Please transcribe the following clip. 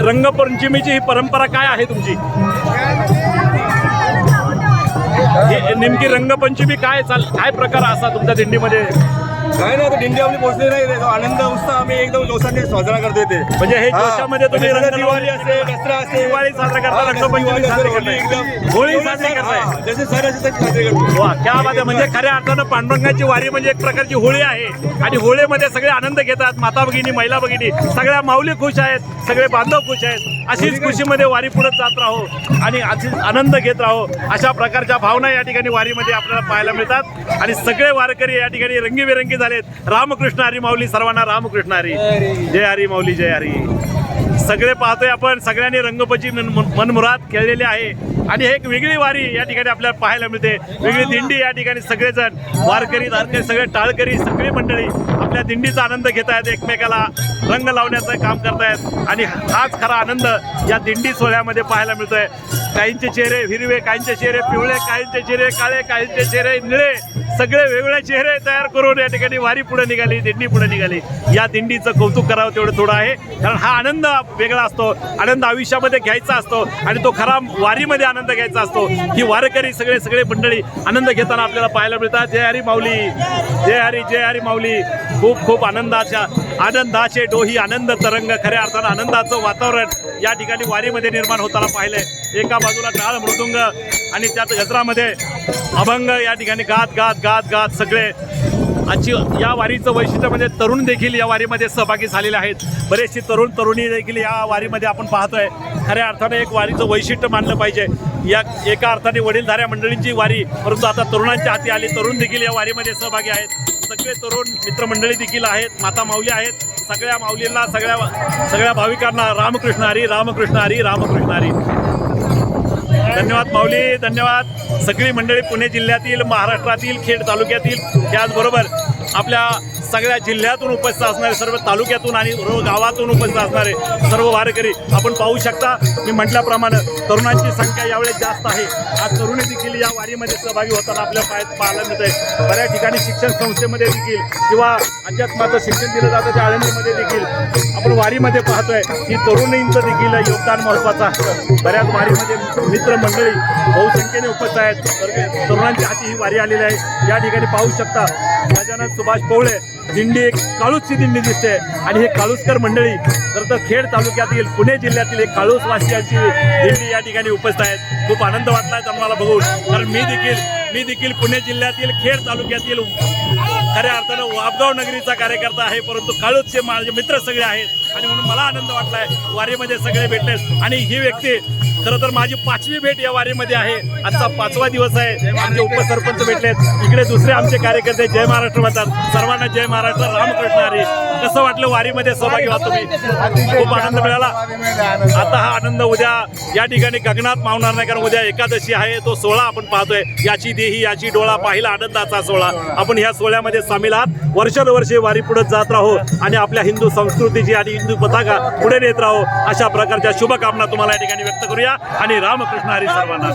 रंगपंचमीची ही परंपरा काय आहे तुमची? नेमकी रंगपंचमी काय चाल काय प्रकार असा तुमच्या दिंडीमध्ये? काय नाही आपली पोहोचली नाही. रे. तो आनंद उत्साह आम्ही एकदम जोशाने साजरा करतो ते. म्हणजे हे जोशामध्ये तुम्ही रंग दिवाळी असेल दसरा असेल. दिवाळी साजरा करता रंगपंचमी साजरी करताय होळी साजरी करताय जसे असेल तसे साजरे करतो वा क्या बात आहे. म्हणजे खऱ्या अर्थानं पांडुरंगाची वारी म्हणजे एक प्रकारची होळी आहे. आणि होळीमध्ये सगळे आनंद घेतात माता भगिनी महिला भगिनी सगळ्या माऊली खुश आहेत सगळे बांधव खुश आहेत. अशीच खुशीमध्ये वारी पुढे जात राहो आणि अशीच आनंद घेत राहो. अशा प्रकारच्या भावना या ठिकाणी वारीमध्ये आपल्याला पाहायला मिळतात. आणि सगळे वारकरी या ठिकाणी रंगीबेरंगी झालेत. रामकृष्ण हरी माऊली सर्वांना रामकृष्ण हरी. जय हरी माऊली जय हरी. सगळे पाहतोय आपण सगळ्यांनी रंगपची मनमुरात खेळलेले आहे. आणि एक वेगळी वारी या ठिकाणी आपल्याला पाहायला मिळते. वेगळी दिंडी या ठिकाणी सगळेजण वारकरी धारकरी सगळे टाळकरी सगळी मंडळी आपल्या दिंडीचा आनंद घेत आहेत एकमेकाला. रंग लावण्याचं काम करतायत. आणि हाच खरा आनंद या दिंडी सोहळ्यामध्ये पाहायला मिळतोय. काहींचे चेहरे हिरवे काहींचे चेहरे पिवळे काहींचे चेहरे काळे काहींचे चेहरे निळे. सगळे वेगवेगळे चेहरे तयार करून या ठिकाणी वारी पुढे निघाली दिंडी पुढे निघाली. या दिंडीचं कौतुक करावं तेवढं थोडं आहे. कारण हा आनंद वेगळा असतो. आनंद आयुष्यामध्ये घ्यायचा असतो. आणि तो खरा वारीमध्ये आनंद घ्यायचा असतो. ही वारकरी सगळे सगळे मंडळी आनंद घेताना आपल्याला पाहायला मिळतात. जय हरी माऊली. जय हरी जय हरी माऊली. खूप खूप आनंदाच्या आनंदाचे ही आनंद तरंग खऱ्या अर्थानं आनंदाचं वातावरण या ठिकाणी वारीमध्ये निर्माण होताना पाहिलंय. एका बाजूला टाळ मृदुंग आणि त्यात गजरामध्ये अभंग या ठिकाणी गात गात गात गात सगळे. आजची या वारीचं वैशिष्ट्य म्हणजे तरुण देखील या वारीमध्ये सहभागी झालेले आहेत. बरेचसे तरुण तरुणी देखील या वारीमध्ये आपण पाहतोय. खऱ्या अर्थाने एक वारीचं वैशिष्ट्य मानलं पाहिजे. या एका अर्थाने वडीलधाऱ्या मंडळींची वारी परंतु आता तरुणांच्या हाती आली. तरुण देखील या वारीमध्ये सहभागी आहेत. सगळे तरुण मित्रमंडळी देखील आहेत माता माऊली आहेत. सगळ्या माऊलींना सगळ्या सगळ्या भाविकांना रामकृष्ण हरी रामकृष्ण हरी रामकृष्ण हरी. धन्यवाद माऊली धन्यवाद. सगळी मंडळी पुणे जिल्ह्यातील महाराष्ट्रातील खेड तालुक्यातील त्याचबरोबर आपल्या सगळ्या जिल्ह्यातून उपस्थित असणारे सर्व तालुक्यातून आणि गावातून उपस्थित असणारे सर्व वारकरी आपण पाहू शकता मी म्हटल्याप्रमाणे तरुणांची संख्या यावेळेस जास्त आहे. आज तरुणी देखील या वारीमध्ये सहभागी होताना आपल्या पायात पाहायला मिळत आहे बऱ्याच ठिकाणी शिक्षण संस्थेमध्ये देखील किंवा अध्यात्माचं शिक्षण दिलं जातं त्या आळंदीमध्ये देखील. आपण वारीमध्ये पाहतोय की तरुणींचं देखील योगदान महत्वाचं असतं. बऱ्याच वारीमध्ये मित्र मंडळी बहुसंख्येने उपस्थित आहेत. तरुणांच्या हाती ही वारी आलेली आहे. या ठिकाणी पाहू शकता गजानन सुभाष पवळे दिंडी एक काळूसची दिंडी दिसते. आणि हे काळूसकर मंडळी तर तर खेड तालुक्यातील पुणे जिल्ह्यातील एक काळूसवासियांची दिंडी या ठिकाणी उपस्थित आहेत. खूप आनंद वाटला आम्हाला बघून. कारण मी देखील मी देखील पुणे जिल्ह्यातील खेड तालुक्यातील खऱ्या अर्थानं वापगाव नगरीचा कार्यकर्ता आहे. परंतु काळूसचे माझे मित्र सगळे आहेत. आणि म्हणून मला आनंद वाटलाय. वारीमध्ये सगळे भेटलेत आणि ही व्यक्ती खरं तर माझी पाचवी भेट या वारीमध्ये आहे. आजचा पाचवा दिवस आहे. आमचे उपसरपंच भेटलेत. इकडे दुसरे आमचे कार्यकर्ते जय महाराष्ट्र म्हणतात. सर्वांना जय महाराष्ट्र. रामकृष्ण हरी. कसं वाटलं वारीमध्ये सहभागी व्हा तुम्ही? खूप आनंद मिळाला. आता हा आनंद उद्या या ठिकाणी गगनात मावणार नाही कारण उद्या एकादशी आहे. तो सोहळा आपण पाहतोय. याची देही याची डोळा पाहिला आनंदाचा सोहळा. आपण ह्या सोहळ्यामध्ये सामील आहात. वर्षानुवर्षे वारी पुढे जात राहो आणि आपल्या हिंदू संस्कृतीची आणि हिंदू पताका पुढे नेत राहो. अशा प्रकारच्या शुभकामना तुम्हाला या ठिकाणी व्यक्त करूया. आणि रामकृष्ण हरी सर्वांना